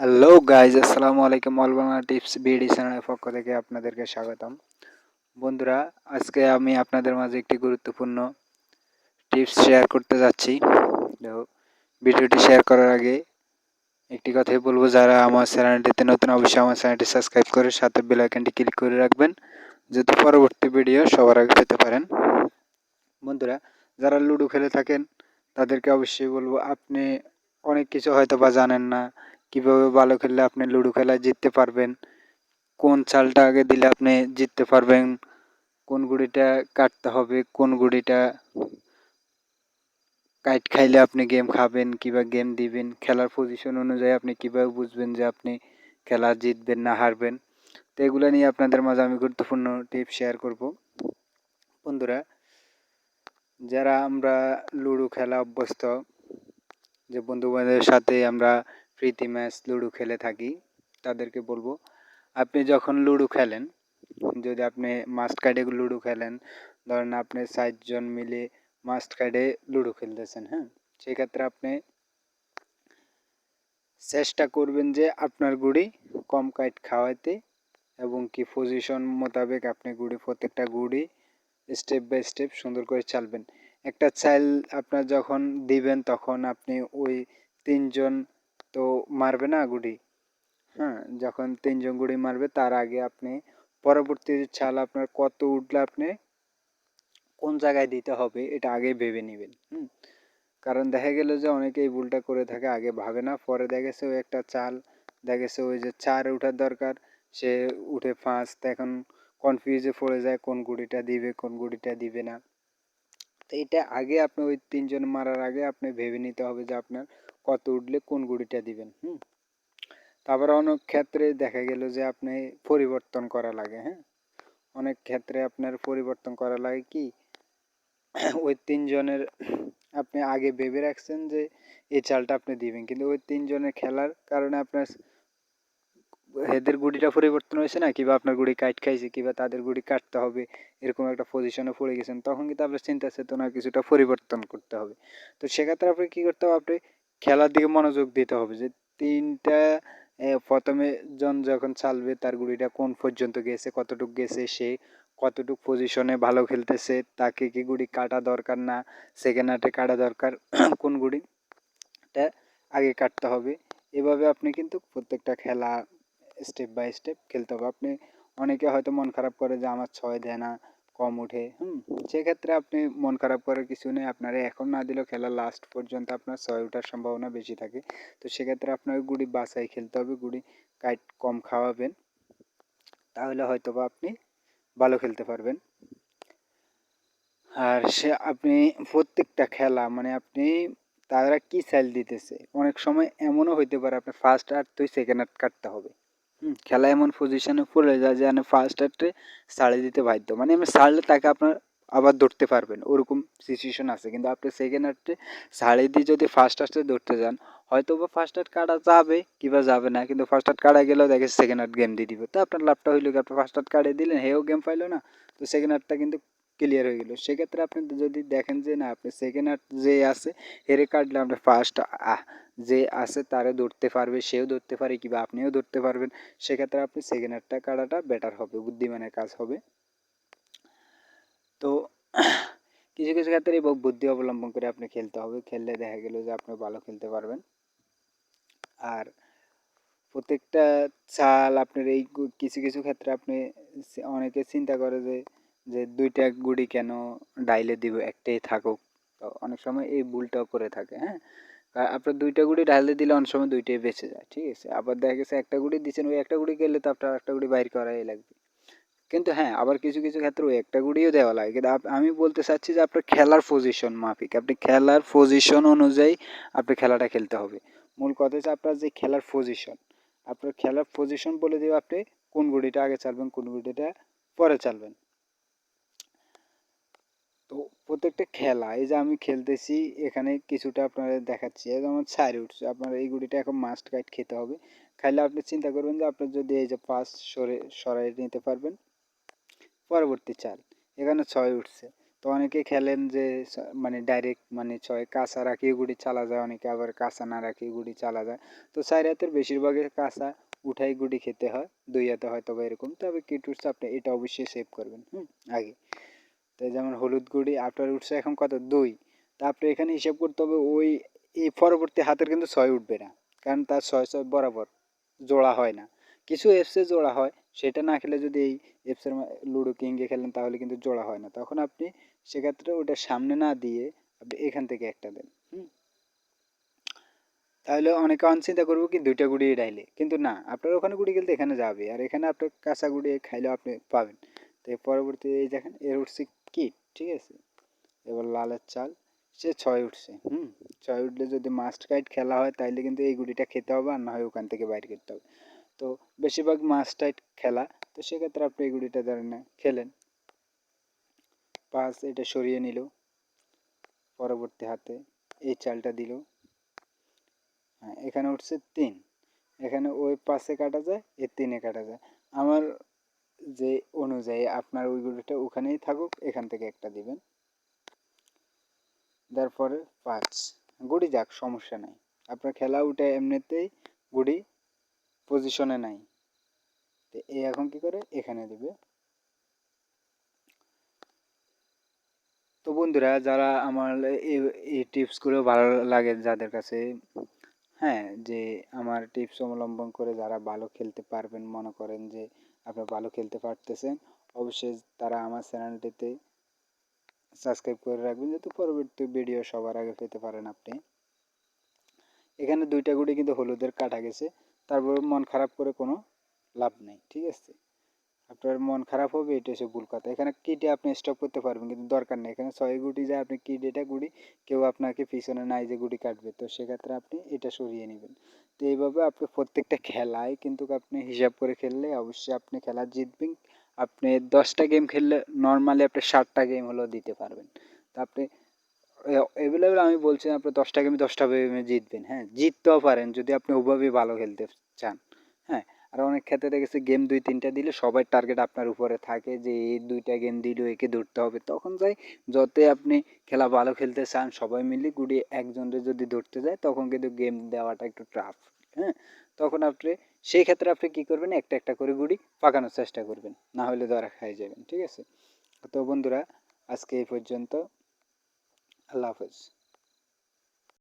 Hello guys আসসালামু আলাইকুম অলবাংলা tips BD চ্যানেলের পক্ষ থেকে আপনাদেরকে স্বাগতম। বন্ধুরা, আজকে আমি আপনাদের মাঝে একটি গুরুত্বপূর্ণ টিপস শেয়ার করতে যাচ্ছি। ভিডিওটি শেয়ার করার আগে একটি কথাই বলব, যারা আমার চ্যানেলটিতে নতুন, অবশ্যই আমার চ্যানেলটি সাবস্ক্রাইব করে সাথে বেল আইকনটি ক্লিক করে রাখবেন, যাতে পরবর্তী ভিডিও সবার আগে পেতে পারেন। বন্ধুরা, যারা লুডো খেলে থাকেন, তাদেরকে অবশ্যই বলব, আপনি অনেক কিছু হয়তো বা জানেন না কীভাবে ভালো খেললে আপনি লুডো খেলায় জিততে পারবেন? কোন চালটা আগে দিলে আপনি জিততে পারবেন? কোন গুড়িটা কাটতে হবে? কোন গুড়িটা কাইট খাইলে আপনি গেম খাবেন কিবা গেম দিবেন? খেলার পজিশন অনুযায়ী আপনি কীভাবে বুঝবেন যে আপনি খেলা জিতবেন না হারবেন? তো এগুলো নিয়ে আপনাদের মাঝে আমি গুরুত্বপূর্ণ টিপ শেয়ার করব। বন্ধুরা, যারা আমরা লুডো খেলা অভ্যস্ত, যে বন্ধু বান্ধবের সাথে আমরা প্রীতি ম্যাচ লুডো খেলে থাকি, তাদেরকে বলব, আপনি যখন লুডো খেলেন, যদি আপনি মাস্ট কার্ডে লুডো খেলেন, ধরেন আপনি জন মিলে মাস্ট কার্ডে লুডো খেলতেছেন হ্যাঁ? সেক্ষেত্রে আপনি চেষ্টা করবেন যে আপনার গুড়ি কম কাইট খাওয়াইতে এবং কি পজিশন মোতাবেক আপনি গুড়ি, প্রত্যেকটা গুড়ি স্টেপ বাই স্টেপ সুন্দর করে চালবেন। একটা চাইল আপনার যখন দিবেন, তখন আপনি ওই তিনজন তো মারবে না গুড়ি? হ্যাঁ যখন তিনজন গুড়ি মারবে, তার আগে আপনি পরবর্তী চাল আপনার কত উঠলে আপনি কোন জায়গায় দিতে হবে, এটা আগে ভেবে নেবেন, হুম? কারণ দেখা গেল যে অনেকে এই ভুলটা করে থাকে, আগে ভাবে না, পরে দেখেছে ওই একটা চাল দেখেছে ওই যে চার উঠার দরকার, সে উঠে পাঁচ এখন কনফিউজে পড়ে যায়, কোন গুড়িটা দিবে, কোন গুড়িটা দিবে না। তো এটা আগে আপনি ওই তিনজন মারার আগে আপনি ভেবে নিতে হবে যে আপনার কত উঠলে কোন গুড়িটা দিবেন, হুম? তারপরে অনেক ক্ষেত্রে দেখা গেল যে আপনি পরিবর্তন করা লাগে হ্যাঁ? অনেক ক্ষেত্রে আপনার পরিবর্তন করা লাগে কি, ওই তিনজনের, আপনি আগে ভেবে রাখছেন যে এই চালটা আপনি দিবেন, কিন্তু ওই তিনজনের খেলার কারণে আপনার হেদের গুড়িটা পরিবর্তন হয়েছে না? কিবা আপনার গুড়ি কাট খাইছে, কিবা তাদের গুড়ি কাটতে হবে, এরকম একটা পজিশনে পড়ে গেছেন, তখন কিন্তু আপনার চিন্তা চেতনা কিছুটা পরিবর্তন করতে হবে। তো সেক্ষেত্রে আপনি কী করতে হবে, আপনি খেলার দিকে মনোযোগ দিতে হবে যে তিনটা প্রথমে জন যখন চালবে তার গুড়িটা কোন পর্যন্ত গেছে, কতটুক গেছে সে, কতটুক পজিশনে ভালো খেলতেছে, তাকে কি গুড়ি কাটা দরকার না সেকেন্ড হার্টে কাটা দরকার, কোন গুড়িটা আগে কাটতে হবে। এভাবে আপনি কিন্তু প্রত্যেকটা খেলা স্টেপ বাই স্টেপ খেলতে হবে। আপনি অনেকে হয়তো মন খারাপ করে যে আমার ছয় দেয় না কম উঠে হুম? সেক্ষেত্রে আপনি মন খারাপ করার কিছু নেই। আপনার এখন না দিলেও খেলা লাস্ট পর্যন্ত আপনার ছয় ওঠার সম্ভাবনা বেশি থাকে। তো সেক্ষেত্রে আপনার গুড়ি বাসায় খেলতে হবে, গুড়ি কাইট কম খাওয়াবেন। তাহলে হয়তো বা আপনি ভালো খেলতে পারবেন। আর সে আপনি প্রত্যেকটা খেলা মানে আপনি তারা কি সাইল দিতেছে? অনেক সময় এমনও হইতে পারে আপনার ফার্স্ট আর্ট তুই সেকেন্ড আর্ট কাটতে হবে। খেলা এমন পজিশনে পড়ে যায় যে আপনি ফার্স্ট আর্টে সাড়ে দিতে বাধ্য। মানে আমি সারলে তাকে আপনার আবার ধরতে পারবেন, ওরকম সিচুয়েশন আছে। কিন্তু আপনি সেকেন্ড আর্টে সাড়ে দিয়ে যদি ফার্স্ট আর্টে ধরতে যান হয়তো বা ফার্স্ট আর্ট কাটা যাবে কিবা যাবে না। কিন্তু ফার্স্ট আর্ট কাটা গেলেও দেখে সেকেন্ড আর্ট গেম দিয়ে দিবে। তো আপনার লাভটা হইল কি আপনি ফার্স্ট আর্ট কাটে দিলেন, হেও গেম পাইলো না। তো সেকেন্ড আর্টটা কিন্তু ক্লিয়ার হয়ে গেলো। সেক্ষেত্রে আপনি যদি দেখেন যে, না, আপনি সেকেন্ড আর্ট যে আছে হেরে কাটলে আপনি ফার্স্ট যে আছে তারে ধরতে পারবে, সেও ধরতে পারে কিংবা আপনিও ধরতে পারবেন। সেক্ষেত্রে আপনি সেকেন্ড হার্টটা কাটাটা বেটার হবে, বুদ্ধিমানের কাজ হবে। তো কিছু কিছু ক্ষেত্রে বুদ্ধি অবলম্বন করে আপনি খেলতে হবে। খেললে দেখা গেল যে আপনি ভালো খেলতে পারবেন। আর প্রত্যেকটা চাল আপনার এই কিছু কিছু ক্ষেত্রে আপনি অনেকে চিন্তা করে যে যে দুইটা গুড়ি কেন ডাইলে দিব, একটাই থাকুক। তো অনেক সময় এই ভুলটাও করে থাকে হ্যাঁ? আপনার দুইটা গুড়ি ডাইলে দিলে অনেক সময় দুইটাই বেঁচে যায়, ঠিক আছে? আবার দেখা গেছে একটা গুড়ি দিচ্ছেন ওই একটা গুড়ি গেলে তো আপনার একটা গুড়ি বাইর করাই লাগবে। কিন্তু হ্যাঁ আবার কিছু কিছু ক্ষেত্রে ওই একটা গুড়িও দেওয়া লাগে। কিন্তু আমি বলতে চাচ্ছি যে আপনার খেলার পজিশন মাফিক। আপনি খেলার পজিশন অনুযায়ী আপনি খেলাটা খেলতে হবে। মূল কথা হচ্ছে আপনার যে খেলার পজিশন আপনার খেলার পজিশন বলে দেবে আপনি কোন গুড়িটা আগে চালবেন, কোন গুড়িটা পরে চালবেন। তো প্রত্যেকটা খেলা, এই যে আমি খেলতেছি, এখানে কিছুটা আপনাদের দেখাচ্ছি যেমন ছাড়ি উঠছে, আপনার এই গুটিটা এখন মাস্ট গাইড খেতে হবে। খাইলে আপনি চিন্তা করবেন যে আপনার যদি এই যে পাঁচ সরে সরাই নিতে পারবেন, পরবর্তী চাল, এখানে ছয় উঠছে। তো অনেকে খেলেন যে মানে ডাইরেক্ট মানে ছয় কাঁচা রাখিয়ে গুড়ি চালা যায়, অনেকে আবার কাঁচা না রাখিয়ে গুড়ি চালা যায়। তো চার হাতের বেশিরভাগই কাঁচা উঠাই গুড়ি খেতে হয়, দুই হাতে হয়তো বা এরকম, তবে কি টুটস আপনি এটা অবশ্যই সেভ করবেন, হুম, আগে। তো যেমন হলুদ গুড়ি, আপনার উঠছে এখন কত? দুই। তা আপনি এখানে হিসাব করতে হবে ওই, এই পরবর্তী হাতের কিন্তু ছয় উঠবে না। কারণ তার ছয় ছয় বরাবর জোড়া হয় না। কিছু এফসে জোড়া হয়, সেটা না খেলে যদি এই এফসের লুডো কিংয়ে খেলেন তাহলে কিন্তু জোড়া হয় না। তখন আপনি সেক্ষেত্রে ওটা সামনে না দিয়ে আপনি এখান থেকে একটা দেন, হুম? তাহলে অনেকে অনচিন্তা করব কি দুইটা গুড়ি ডাইলে। কিন্তু না, আপনার ওখানে গুড়ি খেলতে এখানে যাবে। আর এখানে আপনার কাঁচা গুড়ি খাইলেও আপনি পাবেন। তো পরবর্তী এই দেখেন, এর উঠছে কিট ঠিক আছে। এবার লালের চাল, সে ছয় উঠছে, হুম? ছয় উঠলে যদি মাস্ট কাইট খেলা হয়, তাইলে কিন্তু এই গুড়িটা খেতে হবে আর না হয় ওখান থেকে বাইর করতে হবে। তো বেশিরভাগ মাস্ট টাইট খেলা, তো সেক্ষেত্রে আপনি এই গুড়িটা ধরেন না খেলেন। পাঁচ এটা সরিয়ে নিল। পরবর্তী হাতে এই চালটা দিল। হ্যাঁ এখানে উঠছে তিন। এখানে ওই পাশে কাটা যায়, এ তিনে কাটা যায়। আমার যে অনুযায়ী আপনার ওই গুড়িটা ওখানেই থাকুক, এখান থেকে একটা দিবেন। তারপরে পাঁচ, গুড়ি যাক, সমস্যা নাই। আপনার খেলা উঠে এমনিতেই গুড়ি পজিশনে নাই। তো এ এখন কি করে? এখানে দিবে। তো বন্ধুরা, যারা আমার এই টিপসগুলো ভালো লাগে যাদের কাছে হ্যাঁ যে আমার টিপস অবলম্বন করে যারা ভালো খেলতে পারবেন, মনে করেন যে আপনি ভালো খেলতে পারতেছেন, অবশ্যই তারা আমার চ্যানেলটিতে সাবস্ক্রাইব করে রাখবেন যাতে পরবর্তী ভিডিও সবার আগে পেতে পারেন আপনি। এখানে দুইটা গুটি কিন্তু হলুদের কাটা গেছে, তারপর মন খারাপ করে কোনো লাভ নেই, ঠিক আছে? আপনার মন খারাপ হবে, এটা হচ্ছে ভুল কথা। এখানে কিটে আপনি স্টপ করতে পারবেন কিন্তু দরকার নেই। এখানে ছয় গুটি যায় আপনি কিট এটা গুড়ি, কেউ আপনাকে পিছনে নাই যে গুটি কাটবে। তো সেক্ষেত্রে আপনি এটা সরিয়ে নেবেন। তো এইভাবে আপনি প্রত্যেকটা খেলায় কিন্তু আপনি হিসাব করে খেললে অবশ্যই আপনি খেলা জিতবেন। আপনি দশটা গেম খেললে নর্মালি আপনি ষাটটা গেম হলেও দিতে পারবেন। তো আপনি অ্যাভেলেবেল আমি বলছি আপনি দশটা গেমে দশটা গেমে জিতবেন। হ্যাঁ জিততেও পারেন যদি আপনি ওভাবেই ভালো খেলতে চান। আর অনেক ক্ষেত্রে দেখেছি গেম দুই, তিনটা দিলে সবাই টার্গেট আপনার উপরে থাকে যে এই দুইটা গেম দিল, একে ধরতে হবে। তখন যাই, যতই আপনি খেলা ভালো খেলতে চান, সবাই মিলে গুড়িয়ে একজনের যদি ধরতে যায়, তখন কিন্তু গেম দেওয়াটা একটু টাফ হ্যাঁ? তখন আপনি, সেই ক্ষেত্রে আপনি কী করবেন? একটা একটা করে গুড়ি পাকানোর চেষ্টা করবেন, না হলে ধরা খাই যাবেন, ঠিক আছে? তো বন্ধুরা, আজকে এই পর্যন্ত, আল্লাহ হাফেজ।